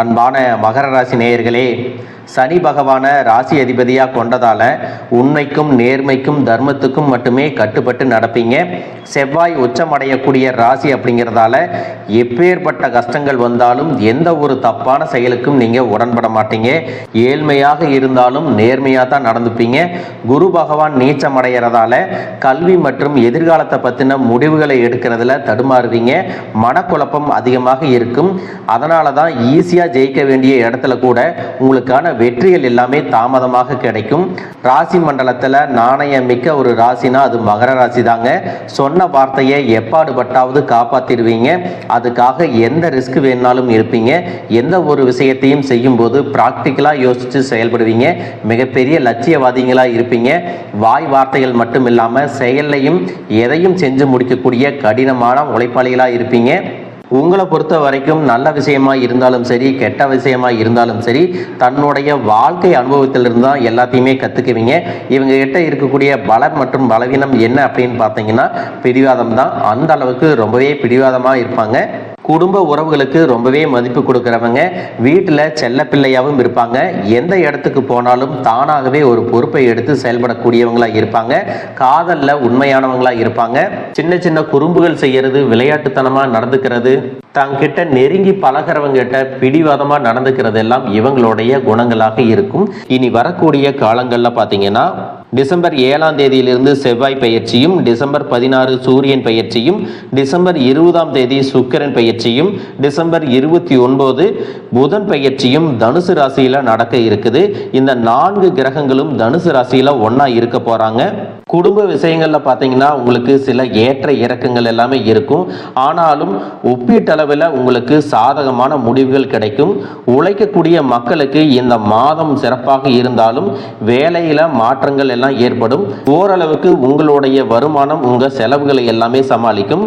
அன்பான மகர ராசி நேயர்களே சனி பகவானை ராசி அதிபதியாக கொண்டதால உண்மைக்கும் நேர்மைக்கும் தர்மத்துக்கும் மட்டுமே கட்டுப்பட்டு நடப்பீங்க. செவ்வாய் உச்சமடையக்கூடிய ராசி அப்படிங்கிறதால எப்பேற்பட்ட கஷ்டங்கள் வந்தாலும் எந்த ஒரு தப்பான செயலுக்கும் நீங்கள் உடன்பட மாட்டீங்க. ஏழ்மையாக இருந்தாலும் நேர்மையாக தான் நடந்துப்பீங்க. குரு பகவான் நீச்சம் அடைகிறதால கல்வி மற்றும் எதிர்காலத்தை பற்றின முடிவுகளை எடுக்கிறதுல தடுமாறுவீங்க. மனக்குழப்பம் அதிகமாக இருக்கும். அதனால தான் ஈஸியாக ஜெயிக்க வேண்டிய இடத்துல கூட உங்களுக்கான வெற்றிகள் எல்லாமே தாமதமாக கிடைக்கும். ராசி மண்டலத்தில் நாணயம் மிக்க ஒரு ராசினா அது மகர ராசி தாங்க சொன்ன வார்த்தையை எப்பாடுபட்டாவது காப்பாற்றிடுவீங்க அதுக்காக எந்த ரிஸ்க் வேணாலும் இருப்பீங்க. எந்த ஒரு விஷயத்தையும் செய்யும்போது ப்ராக்டிக்கலாக யோசித்து செயல்படுவீங்க. மிகப்பெரிய லட்சியவாதிகளாக இருப்பீங்க. வாய் வார்த்தைகள் மட்டும் இல்லாமல் செயல்லையும் எதையும் செஞ்சு முடிக்கக்கூடிய கடினமான உழைப்பாளிகளாக இருப்பீங்க. உங்களை பொறுத்த வரைக்கும் நல்ல விஷயமா இருந்தாலும் சரி கெட்ட விஷயமா இருந்தாலும் சரி தன்னுடைய வாழ்க்கை அனுபவத்திலிருந்து தான் எல்லாத்தையுமே கற்றுக்குவீங்க இவங்க கிட்ட இருக்கக்கூடிய பலம் மற்றும் பலவீனம் என்ன அப்படின்னு பார்த்தீங்கன்னா பிடிவாதம் தான். அந்த அளவுக்கு ரொம்பவே பிடிவாதமாக இருப்பாங்க. குடும்ப உறவுகளுக்கு ரொம்பவே மதிப்பு கொடுக்குறவங்க வீட்டில் செல்ல பிள்ளையாகவும் இருப்பாங்க. எந்த இடத்துக்கு போனாலும் தானாகவே ஒரு பொறுப்பை எடுத்து செயல்படக்கூடியவங்களாக இருப்பாங்க. காதலில் உண்மையானவங்களாக இருப்பாங்க. சின்ன சின்ன குறும்புகள் செய்யறது விளையாட்டுத்தனமாக நடந்துக்கிறது தங்கிட்ட நெருங்கி பழகிறவங்கிட்ட பிடிவாதமாக நடந்துக்கிறது எல்லாம் இவங்களுடைய குணங்களாக இருக்கும். இனி வரக்கூடிய காலங்களில் பார்த்தீங்கன்னா டிசம்பர் ஏழாம் தேதியிலிருந்து செவ்வாய் பயிற்சியும் டிசம்பர் பதினாறு சூரியன் பயிற்சியும் டிசம்பர் இருபதாம் தேதி சுக்கிரன் பயிற்சியும் டிசம்பர் இருபத்தி ஒன்பது புதன் பயிற்சியும் தனுசு ராசியில் நடக்க இருக்குது. இந்த நான்கு கிரகங்களும் தனுசு ராசியில் ஒன்றா இருக்க போகிறாங்க குடும்ப விஷயங்களில் பார்த்தீங்கன்னா உங்களுக்கு சில ஏற்ற இறக்கங்கள் எல்லாமே இருக்கும். ஆனாலும் ஒப்பீட்டளவில் உங்களுக்கு சாதகமான முடிவுகள் கிடைக்கும். உழைக்கக்கூடிய மக்களுக்கு இந்த மாதம் சிறப்பாக இருந்தாலும் வேலையில் மாற்றங்கள் எல்லாம் ஏற்படும். ஓரளவுக்கு உங்களுடைய வருமானம் உங்க செலவுகளை எல்லாமே சமாளிக்கும்.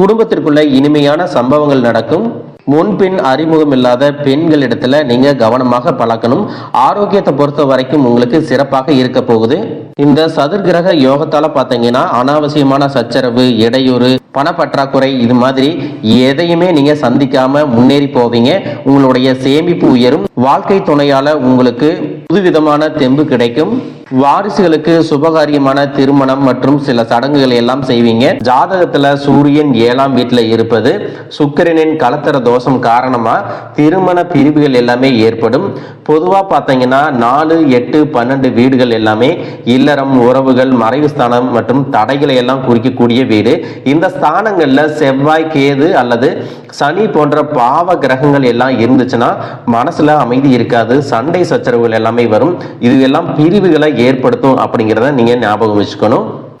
குடும்பத்திற்குள்ள இனிமையான சம்பவங்கள் நடக்கும். முன்பின் அறிமுகம் இல்லாத பெண்களிடத்துல நீங்க கவனமாக பழக்கணும். ஆரோக்கியத்தை பொறுத்த வரைக்கும் உங்களுக்கு சிறப்பாக இருக்க போகுது. இந்த சதுர்கிரக யோகத்தால பாத்தீங்கன்னா அனாவசியமான சச்சரவு இடையூறு பணப்பற்றாக்குறை இது மாதிரி எதையுமே நீங்க சந்திக்காம முன்னேறி போவீங்க. உங்களுடைய சேமிப்பு உயரும். வாழ்க்கை துணையால உங்களுக்கு புதுவிதமான தெம்பு கிடைக்கும். வாரிசுகளுக்கு சுபகாரியமான திருமணம் மற்றும் சில சடங்குகளை எல்லாம் செய்வீங்க. ஜாதகத்துல சூரியன் ஏழாம் வீட்டுல இருப்பது சுக்கிரனின் கலத்தர தோஷம் காரணமா திருமண பிரிவுகள் எல்லாமே ஏற்படும். பொதுவா பார்த்தீங்கன்னா நாலு எட்டு பன்னெண்டு வீடுகள் எல்லாமே இல்லறம் உறவுகள் மறைவு ஸ்தானம் மற்றும் தடைகளை எல்லாம் குறிக்கக்கூடிய வீடு. இந்த ஸ்தானங்கள்ல செவ்வாய் கேது அல்லது சனி போன்ற பாவ கிரகங்கள் எல்லாம் இருந்துச்சுன்னா மனசுல அமைதி இருக்காது. சண்டை சச்சரவுகள் எல்லாமே வரும். இது எல்லாம் பிரிவுகளை ஏற்படுத்தும் அப்படிங்கிறத நீங்க ஞாபகம் வச்சுக்கணும்.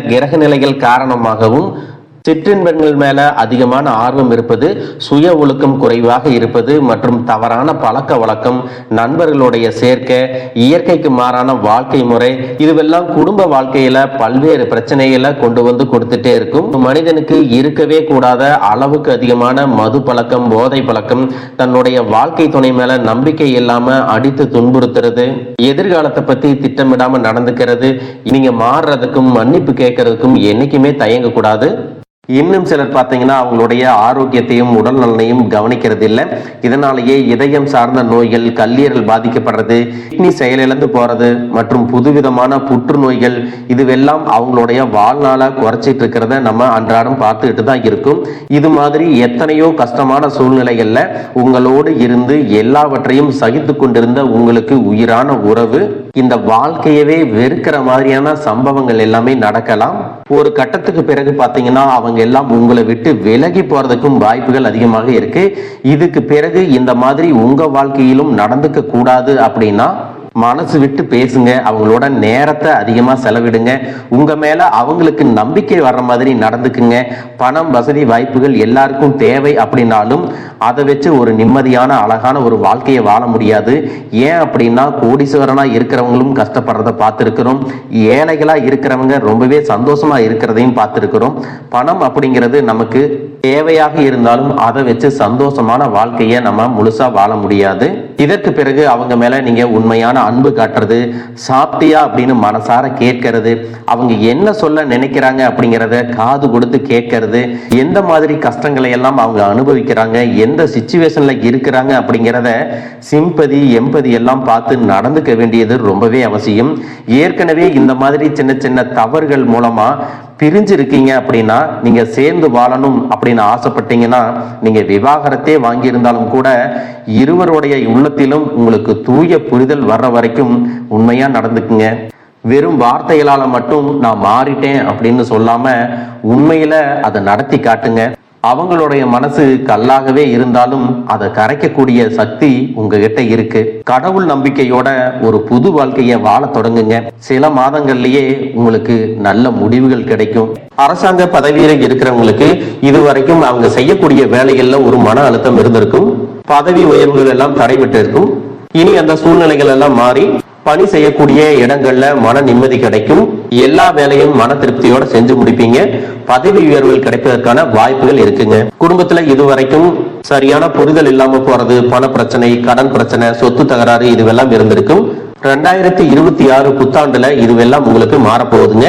கிரக நிலைகள் காரணமாகவும் சிற்றின்பங்கள் மேல அதிகமான ஆர்வம் இருப்பது சுய ஒழுக்கம் குறைவாக இருப்பது மற்றும் தவறான பழக்க வழக்கம் நண்பர்களுடைய சேர்க்கை இயற்கைக்கு மாறான வாழ்க்கை முறை இதுவெல்லாம் குடும்ப வாழ்க்கையில பல்வேறு பிரச்சனைகளை கொண்டு வந்து கொடுத்துட்டே இருக்கும். மனிதனுக்கு இருக்கவே கூடாத அளவுக்கு அதிகமான மது பழக்கம் போதை பழக்கம் தன்னுடைய வாழ்க்கை துணை மேல நம்பிக்கை இல்லாம அடித்து துன்புறுத்துறது எதிர்காலத்தை பத்தி திட்டமிடாம நடந்துக்கிறது நீங்க மாறுறதுக்கும் மன்னிப்பு கேட்கறதுக்கும் என்னைக்குமே தயங்க கூடாது இன்னும் சிலர் பார்த்தீங்கன்னா அவங்களுடைய ஆரோக்கியத்தையும் உடல் நலனையும் கவனிக்கிறது இல்லை இதனாலேயே இதயம் சார்ந்த நோய்கள் கல்லீரல் பாதிக்கப்படுறது கிட்னி செயலிழந்து போறது மற்றும் புதுவிதமான புற்றுநோய்கள் இதுவெல்லாம் அவங்களுடைய வாழ்நாளா குறைச்சிட்டு இருக்கிறத நம்ம அன்றாடம் பார்த்துக்கிட்டு தான் இருக்கும். இது மாதிரி எத்தனையோ கஷ்டமான சூழ்நிலைகள்ல உங்களோடு இருந்து எல்லாவற்றையும் சகித்து கொண்டிருந்த உங்களுக்கு உயிரான உறவு இந்த வாழ்க்கையவே வெறுக்கிற மாதிரியான சம்பவங்கள் எல்லாமே நடக்கலாம். ஒரு கட்டத்துக்கு பிறகு பார்த்தீங்கன்னா அவங்க எல்லாம் உங்களை விட்டு விலகி போறதுக்கும் வாய்ப்புகள் அதிகமாக இருக்கு. இதுக்கு பிறகு இந்த மாதிரி உங்க வாழ்க்கையிலும் நடந்துக்க கூடாது அப்படின்னா மனசு விட்டு பேசுங்க அவங்களோட நேரத்தை அதிகமாக செலவிடுங்க. உங்க மேல அவங்களுக்கு நம்பிக்கை வர்ற மாதிரி நடந்துக்குங்க. பணம் வசதி வாய்ப்புகள் எல்லாருக்கும் தேவை அப்படின்னாலும் அதை வச்சு ஒரு நிம்மதியான அழகான ஒரு வாழ்க்கையை வாழ முடியாது. ஏன் அப்படின்னா கோடீஸ்வரனா இருக்கிறவங்களும் கஷ்டப்படுறத பார்த்துருக்கிறோம். ஏழைகளா இருக்கிறவங்க ரொம்பவே சந்தோஷமா இருக்கிறதையும் பார்த்துருக்கிறோம். பணம் அப்படிங்கிறது நமக்கு தேவையாக இருந்தாலும் அதை வச்சு சந்தோஷமான வாழ்க்கையை நம்ம முழுசா வாழ முடியாது. இதற்கு பிறகு அவங்க மேல நீங்க உண்மையான அன்பு காட்டுறது சாப்பிட்டியா அப்படின்னு மனசார கேட்கறது அவங்க என்ன சொல்ல நினைக்கிறாங்க அப்படிங்கிறத காது கொடுத்து கேட்கறது எந்த மாதிரி கஷ்டங்களை எல்லாம் அவங்க அனுபவிக்கிறாங்க எந்த சுச்சுவேஷன்ல இருக்கிறாங்க அப்படிங்கிறத சிம்பதி எம்பதி எல்லாம் பார்த்து நடந்துக்க வேண்டியது ரொம்பவே அவசியம். ஏற்கனவே இந்த மாதிரி சின்ன சின்ன தவறுகள் மூலமா பிரிஞ்சிருக்கீங்க அப்படின்னா நீங்க சேர்ந்து வாழணும் அப்படின்னு ஆசைப்பட்டீங்கன்னா நீங்க விவாகரத்தே வாங்கியிருந்தாலும் கூட இருவருடைய உள்ளத்திலும் உங்களுக்கு தூய புரிதல் வர்ற வரைக்கும் உண்மையா நடந்துக்குங்க. வெறும் வார்த்தைகளால மட்டும் நான் மாறிட்டேன் அப்படின்னு சொல்லாம உண்மையில அதை நடத்தி காட்டுங்க. அவங்களுடைய மனசு கல்லாகவே இருந்தாலும் அதை கரைக்கக்கூடிய சக்தி உங்ககிட்ட இருக்கு. கடவுள் நம்பிக்கையோட ஒரு புது வாழ்க்கையை வாழ தொடங்குங்க. சில மாதங்கள்லயே உங்களுக்கு நல்ல முடிவுகள் கிடைக்கும். அரசாங்க பதவியில இருக்கிறவங்களுக்கு இதுவரைக்கும் அவங்க செய்யக்கூடிய வேலைகள்ல ஒரு மன அழுத்தம் இருந்திருக்கும். பதவி உயர்வுகள் எல்லாம் தடைபட்டு இருக்கும். இனி அந்த சூழ்நிலைகள் எல்லாம் மாறி பணி செய்யக்கூடிய இடங்கள்ல மன நிம்மதி கிடைக்கும். எல்லா வேலையும் மன திருப்தியோட செஞ்சு முடிப்பீங்க. பதவி உயர்வுகள் கிடைப்பதற்கான வாய்ப்புகள் இருக்குங்க. குடும்பத்துல இதுவரைக்கும் சரியான புரிதல் இல்லாம போறது பண பிரச்சனை கடன் பிரச்சனை சொத்து தகராறு இதுவெல்லாம் இருந்திருக்கும். ரெண்டாயிரத்தி இருபத்தி ஆறு புத்தாண்டுல இதுவெல்லாம் உங்களுக்கு மாறப்போகுதுங்க.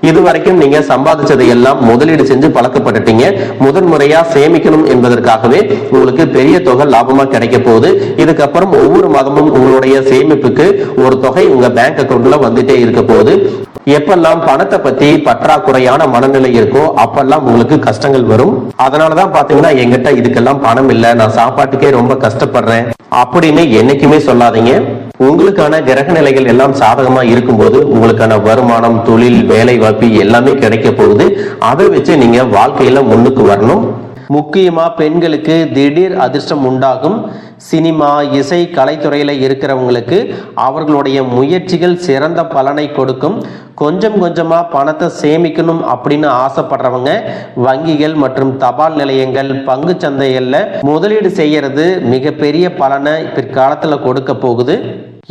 இது வரைக்கும் நீங்க சம்பாதிச்சதை எல்லாம் முதலீடு செஞ்சு பழக்கப்பட்டுட்டீங்க. முதன்முறையா சேமிக்கணும் என்பதற்காகவே உங்களுக்கு பெரிய தொகை லாபமா கிடைக்க போகுது. இதுக்கப்புறம் ஒவ்வொரு மாதமும் உங்களுடைய சேமிப்புக்கு ஒரு தொகை உங்க பேங்க் அக்கவுண்ட்ல வந்துட்டே இருக்க போகுது. எப்பெல்லாம் பணத்தை பத்தி பற்றாக்குறையான மனநிலை இருக்கோ அப்பெல்லாம் உங்களுக்கு கஷ்டங்கள் வரும். அதனாலதான் பாத்தீங்கன்னா எங்கிட்ட இதுக்கெல்லாம் பணம் இல்லை. நான் சாப்பாட்டுக்கே ரொம்ப கஷ்டப்படுறேன். அப்படின்னு என்னைக்குமே சொல்லாதீங்க. உங்களுக்கான கிரக நிலைகள் எல்லாம் சாதகமா இருக்கும்போது உங்களுக்கான வருமானம் தொழில் வேலை வாய்ப்பு எல்லாமே கிடைக்க போகுது. அதை வச்சு நீங்க வாழ்க்கையில முன்னுக்கு வரணும். முக்கியமா பெண்களுக்கு திடீர் அதிர்ஷ்டம் உண்டாகும். சினிமா இசை கலைத்துறையில இருக்கிறவங்களுக்கு அவர்களுடைய முயற்சிகள் சிறந்த பலனை கொடுக்கும். கொஞ்சம் கொஞ்சமா பணத்தை சேமிக்கணும் அப்படின்னு ஆசைப்படுறவங்க வங்கிகள் மற்றும் தபால் நிலையங்கள் பங்கு சந்தைகள்ல முதலீடு செய்யறது மிகப்பெரிய பலனை பிற்காலத்துல கொடுக்க போகுது.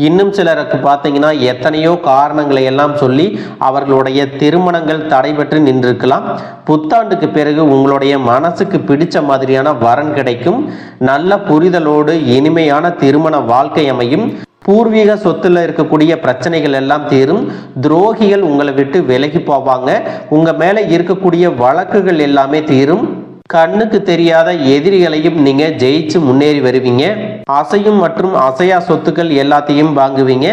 இன்னும் சிலருக்கு பார்த்தீங்கன்னா எத்தனையோ காரணங்களை எல்லாம் சொல்லி அவர்களுடைய திருமணங்கள் தடைபெற்று நின்றிருக்கலாம். புத்தாண்டுக்கு பிறகு உங்களுடைய மனசுக்கு பிடிச்ச மாதிரியான வரன் கிடைக்கும். நல்ல புரிதலோடு இனிமையான திருமண வாழ்க்கை அமையும். பூர்வீக சொத்துல இருக்கக்கூடிய பிரச்சனைகள் எல்லாம் தீரும். துரோகிகள் உங்களை விட்டு விலகி போவாங்க. உங்க மேல இருக்கக்கூடிய வழக்குகள் எல்லாமே தீரும். கண்ணுக்கு தெரியாத எதிரிகளையும் நீங்க ஜெயிச்சு முன்னேறி வருவீங்க. அசையும் மற்றும் அசையா சொத்துக்கள் எல்லாத்தையும் வாங்குவீங்க.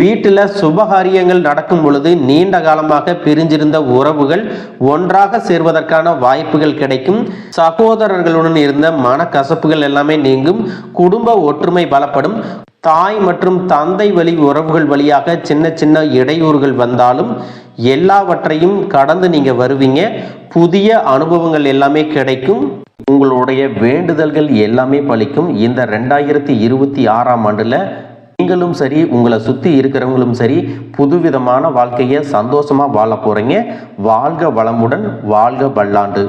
வீட்டுல சுபகாரியங்கள் நடக்கும் பொழுது நீண்ட காலமாக பிரிஞ்சிருந்த உறவுகள் ஒன்றாக சேர்வதற்கான வாய்ப்புகள் கிடைக்கும். சகோதரர்களுடன் இருந்த மனக்கசப்புகள் எல்லாமே நீங்கும். குடும்ப ஒற்றுமை பலப்படும். தாய் மற்றும் தந்தை வழி உறவுகள் வழியாக சின்ன சின்ன இடையூறுகள் வந்தாலும் எல்லாவற்றையும் கடந்து நீங்க வருவீங்க. புதிய அனுபவங்கள் எல்லாமே கிடைக்கும். உங்களுடைய வேண்டுதல்கள் எல்லாமே பலிக்கும். இந்த ரெண்டாயிரத்தி இருபத்தி ஆறாம் ஆண்டுல நீங்களும் சரி உங்களை சுத்தி இருக்கிறவங்களும் சரி புதுவிதமான வாழ்க்கையை சந்தோஷமா வாழ போறீங்க. வாழ்க வளமுடன் வாழ்க பல்லாண்டு